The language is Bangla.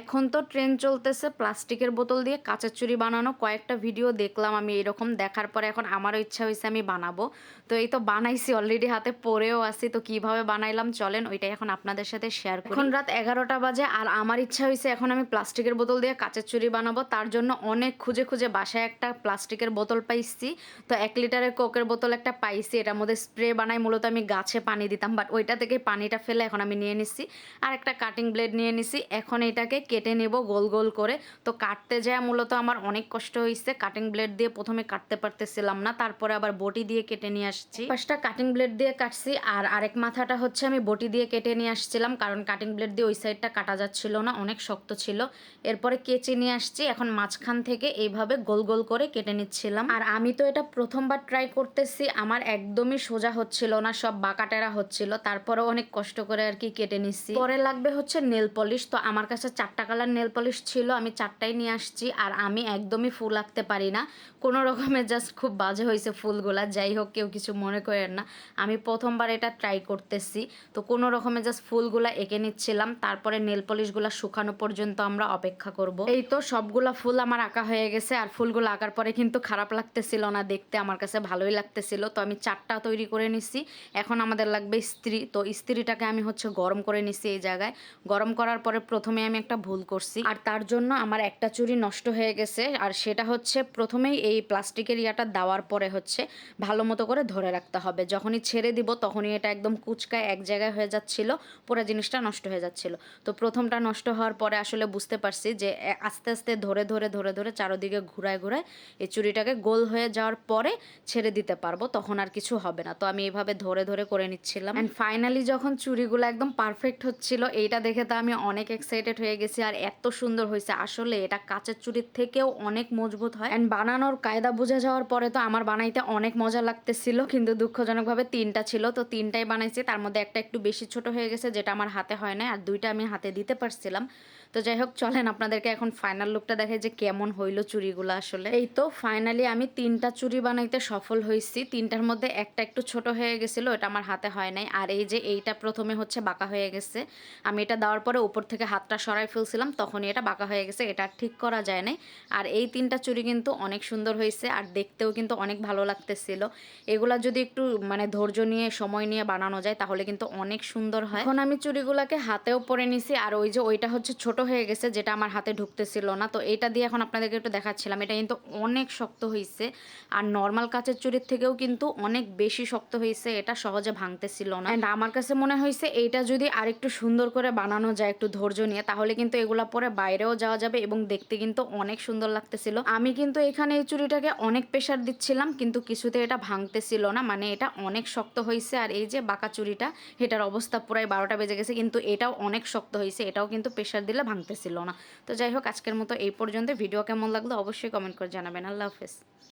এখন তো ট্রেন চলতেছে, প্লাস্টিকের বোতল দিয়ে কাঁচের চুড়ি বানানো। কয়েকটা ভিডিও দেখলাম আমি এরকম, দেখার পরে এখন আমারও ইচ্ছা হয়েছে আমি বানাবো। তো এই তো বানাইছি অলরেডি হাতে পরেও আসি তো কীভাবে বানাইলাম চলেন, ওইটাই এখন আপনাদের সাথে শেয়ার করি। এখন রাত এগারোটা বাজে, আর আমার ইচ্ছা হয়েছে এখন আমি প্লাস্টিকের বোতল দিয়ে কাঁচের চুড়ি বানাবো। তার জন্য অনেক খুঁজে খুঁজে বাসায় একটা প্লাস্টিকের বোতল পাইছি। তো এক লিটারের কোকের বোতল একটা পাইছি, এটার মধ্যে স্প্রে বানাই, মূলত আমি গাছে পানি দিতাম। বাট ওইটা থেকে পানিটা ফেলে এখন আমি নিয়ে নিছি। আর একটা কাটিং ব্লেড নিয়ে নিছি। এখন এটাকে কেটে নেব গোল গোল করে। তো কাটতে যায় মূলত আমার অনেক কষ্ট হয়েছে কাটিং ব্লেড দিয়ে প্রথমে কাটতে পারতেছিলাম না, তারপরে আবার বটি দিয়ে কেটে নিয়ে আসছি। ফার্স্টটা কাটিং ব্লেড দিয়ে কাটছি আর আরেক মাথাটা হচ্ছে আমি বটি দিয়ে কেটে নিয়ে আসছিলাম, কারণ কাটিং ব্লেড দিয়ে ওই সাইডটা কাটা যাচ্ছিল না, অনেক শক্ত ছিল। এরপরে কেচে নিয়ে আসছি, এখন মাঝখান থেকে এইভাবে গোল গোল করে কেটে নিচ্ছিলাম। আর আমি তো এটা প্রথমবার ট্রাই করতেছি, আমার একদমই সোজা হচ্ছিল না, সব বাঁকাটেরা হচ্ছিল, তারপরেও অনেক কষ্ট করে আর কি কেটে নিচ্ছি। পরে লাগবে হচ্ছে নেল পলিশ তো আমার কাছে চারটা কালার নেল পলিশ ছিল, আমি চারটাই নিয়ে আসছি আর আমি একদমই ফুল আঁকতে পারি না। কোনো রকমের জাস্ট খুব বাজে হয়েছে ফুলগুলা, যাই হোক কেউ কিছু মনে করেন না। আমি প্রথমবার এটা ট্রাই করতেছি, তো কোনো রকমের জাস্ট ফুলগুলা এঁকে নিচ্ছিলাম, তারপরে নেল পলিশগুলা শুকানো পর্যন্ত আমরা অপেক্ষা করব। এই তো সবগুলা ফুল আমার আঁকা হয়ে গেছে আর ফুলগুলো আঁকার পরে কিন্তু খারাপ লাগতেছিল না, দেখতে আমার কাছে ভালোই লাগতেছিল, তো আমি চারটা তৈরি করে নিছি। এখন আমাদের লাগবে স্ত্রী তো স্ত্রীটাকে আমি হচ্ছে গরম করে নিছি এই জায়গায়। গরম করার পরে প্রথমে আমি একটা ভুল করছি। আর তার জন্য আমার একটা চুরি নষ্ট হয়ে গেছে। আর সেটা হচ্ছে প্রথমেই এই প্লাস্টিকের ইয়াটা দেওয়ার পরে হচ্ছে ভালো মতো করে ধরে রাখতে হবে। যখনই ছেড়ে দিব তখনই এটা একদম কুচকায় এক জায়গায় হয়ে যাচ্ছিল, পুরো জিনিসটা নষ্ট হয়ে যাচ্ছিল। তো প্রথমটা নষ্ট হওয়ার পরে আসলে বুঝতে পারছি যে আস্তে আস্তে ধরে ধরে ধরে ধরে চারোদিকে ঘুরায় ঘুরায় এই চুড়িটাকে গোল হয়ে যাওয়ার পরে ছেড়ে দিতে পারব, তখন আর কিছু হবে না। তো আমি এইভাবে ধরে ধরে করে নিচ্ছিলাম। অ্যান্ড ফাইনালি যখন চুরিগুলো একদম পারফেক্ট হচ্ছিল, এইটা দেখে তো আমি অনেক এক্সাইটেড হয়ে গেছি আর এত সুন্দর হয়েছে। আসলে এটা কাঁচের চুড়ির থেকেও অনেক মজবুত হয়। অ্যান্ড বানানোর কায়দা বুঝে যাওয়ার পরে তো আমার বানাইতে অনেক মজা লাগতেছিল, কিন্তু দুঃখজনকভাবে তিনটা ছিল। তো তিনটাই বানাইছি, তার মধ্যে একটা একটু বেশি ছোট হয়ে গেছে, যেটা আমার হাতে হয় না আর দুইটা আমি হাতে দিতে পারছিলাম। তো যাই হোক, চলেন আপনাদেরকে এখন ফাইনাল লুকটা দেখাই যে কেমন হইল চুড়িগুলো আসলে। এই তো ফাইনালি আমি তিনটা চুড়ি বানাইতে সফল হয়েছি তিনটার মধ্যে একটা একটু ছোট হয়ে গেছিল এটা আমার হাতে হয় নাই। আর এই যে এইটা প্রথমে হচ্ছে বাঁকা হয়ে গেছে। আমি এটা দেওয়ার পরে উপর থেকে হাতটা সরাই ফেলছিলাম তখনই এটা বাঁকা হয়ে গেছে, এটা ঠিক করা যায় নাই। আর এই তিনটা চুড়ি কিন্তু অনেক সুন্দর হয়েছে আর দেখতেও কিন্তু অনেক ভালো লাগতেছিল। এগুলা যদি একটু মানে ধৈর্য নিয়ে, সময় নিয়ে বানানো যায়, তাহলে কিন্তু অনেক সুন্দর হয়। এখন আমি চুড়িগুলাকে হাতেও পরে নিছি, আর ওই যে ওইটা হচ্ছে ছোট হয়ে গেছে, যেটা আমার হাতে ঢুকতেছিল না। তো এটা দিয়ে এখন আপনাদেরকে একটু দেখাচ্ছিলাম, এটা কিন্তু অনেক শক্ত হয়েছে আর নর্মাল কাচের চুড়ির থেকেও কিন্তু অনেক বেশি শক্ত হয়েছে এটা সহজে ভাঙতেছিল না। আমার কাছে মনে হয়েছে এইটা যদি আরেকটু সুন্দর করে বানানো যায়, একটু ধৈর্য নিয়ে, তাহলে কিন্তু এগুলা পরে বাইরেও যাওয়া যাবে এবং দেখতে কিন্তু অনেক সুন্দর লাগতেছিল। আমি কিন্তু এখানে এই চুড়িটাকে অনেক প্রেশার দিচ্ছিলাম, কিন্তু কিছুতে এটা ভাঙতেছিল না। মানে এটা অনেক শক্ত হয়েছে আর এই যে বাঁকা চুড়িটা, এটার অবস্থা পুরাই বারোটা বেজে গেছে, কিন্তু এটাও অনেক শক্ত হয়েছে এটাও কিন্তু প্রেশার দিলে ভাঙতেছিল না। তো যাই হোক, আজকের মতো এই পর্যন্ত ভিডিও কেমন লাগল অবশ্যই কমেন্ট করে জানাবেন। আল্লাহ হাফেজ।